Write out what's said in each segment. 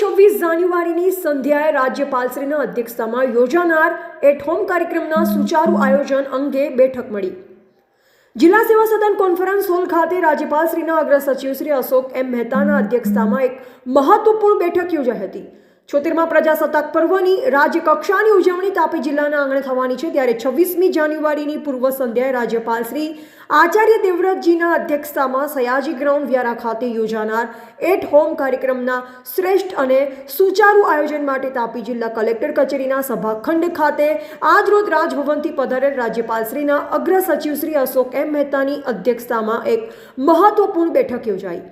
છવ્વીસ જાન્યુઆરીની સંધ્યાએ રાજ્યપાલશ્રીના અધ્યક્ષતામાં યોજાનાર એટ હોમ કાર્યક્રમના સુચારુ આયોજન અંગે બેઠક મળી. જિલ્લા સેવા સદન કોન્ફરન્સ હોલ ખાતે રાજ્યપાલશ્રીના અગ્ર સચિવ શ્રી અશોક એમ મહેતાના અધ્યક્ષતામાં એક મહત્વપૂર્ણ બેઠક યોજાઈ હતી. છોતેરમાં પ્રજાસત્તાક પર્વની રાજ્યકક્ષાની ઉજવણી તાપી જિલ્લાના આંગણે થવાની છે. ત્યારે છવ્વીસમી જાન્યુઆરીની પૂર્વ સંધ્યાએ રાજ્યપાલ શ્રી આચાર્ય દેવવ્રતજીના અધ્યક્ષતામાં સયાજી ગ્રાઉન્ડ વ્યારા ખાતે યોજાનાર એટ હોમ કાર્યક્રમના શ્રેષ્ઠ અને સુચારુ આયોજન માટે તાપી જિલ્લા કલેક્ટર કચેરીના સભાખંડ ખાતે આજરોજ રાજભવનથી પધારેલ રાજ્યપાલશ્રીના અગ્ર સચિવ શ્રી અશોક એમ મહેતાની અધ્યક્ષતામાં એક મહત્વપૂર્ણ બેઠક યોજાઈ.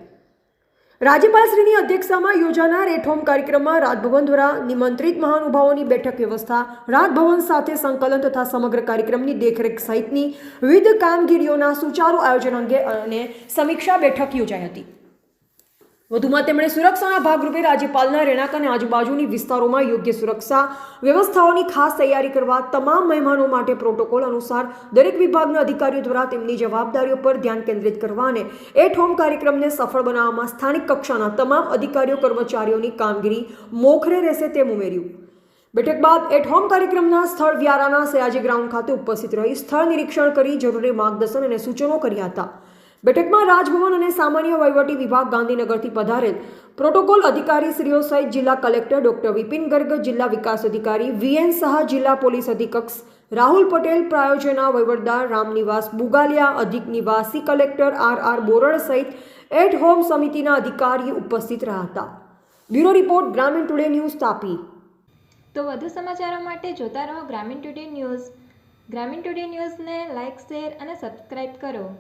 રાજ્યપાલશ્રીની અધ્યક્ષતામાં યોજાનાર એઠોમ કાર્યક્રમમાં રાજભવન દ્વારા નિમંત્રિત મહાનુભાવોની બેઠક વ્યવસ્થા, રાજભવન સાથે સંકલન તથા સમગ્ર કાર્યક્રમની દેખરેખ સહિતની વિવિધ કામગીરીઓના સુચારુ આયોજન અંગે અને સમીક્ષા બેઠક યોજાઈ હતી. વધુમાં તેમણે સુરક્ષાના ભાગરૂપે રાજ્યપાલના રહેણાંક અને આજુબાજુની વિસ્તારોમાં યોગ્ય સુરક્ષા વ્યવસ્થાઓની ખાસ તૈયારી કરવા તમામ મહેમાનો માટે પ્રોટોકોલ અનુસાર દરેક વિભાગના અધિકારીઓ દ્વારા તેમની જવાબદારીઓ પર ધ્યાન કેન્દ્રિત કરવા અને એટ હોમ કાર્યક્રમને સફળ બનાવવામાં સ્થાનિક કક્ષાના તમામ અધિકારીઓ, કર્મચારીઓની કામગીરી મોખરે રહેશે તેમ ઉમેર્યું. બેઠક બાદ એટ હોમ કાર્યક્રમના સ્થળ વ્યારાના સયાજી ગ્રાઉન્ડ ખાતે ઉપસ્થિત રહી સ્થળ નિરીક્ષણ કરી જરૂરી માર્ગદર્શન અને સૂચનો કર્યા હતા. બેઠકમાં રાજભવન અને સામાન્ય વહીવટી વિભાગ ગાંધીનગરથી પધારેલ પ્રોટોકોલ અધિકારીશ્રીઓ સહિત જિલ્લા કલેક્ટર ડોક્ટર વિપિન ગર્ગ, જિલ્લા વિકાસ અધિકારી વીએન શાહ, જિલ્લા પોલીસ અધિકક્ષ રાહુલ પટેલ, પ્રાયોજના વહીવટદાર રામનિવાસ બુગાલિયા, અધિક નિવાસી કલેક્ટર આર આર બોરડ સહિત એટ હોમ સમિતિના અધિકારી ઉપસ્થિત રહ્યા હતા. Bureau report, Gramin today news Tapi. તો વધુ સમાચારો માટે જોતા રહો Gramin today news. Gramin today ન્યૂઝને લાઇક શેર અને સબસ્ક્રાઇબ કરો.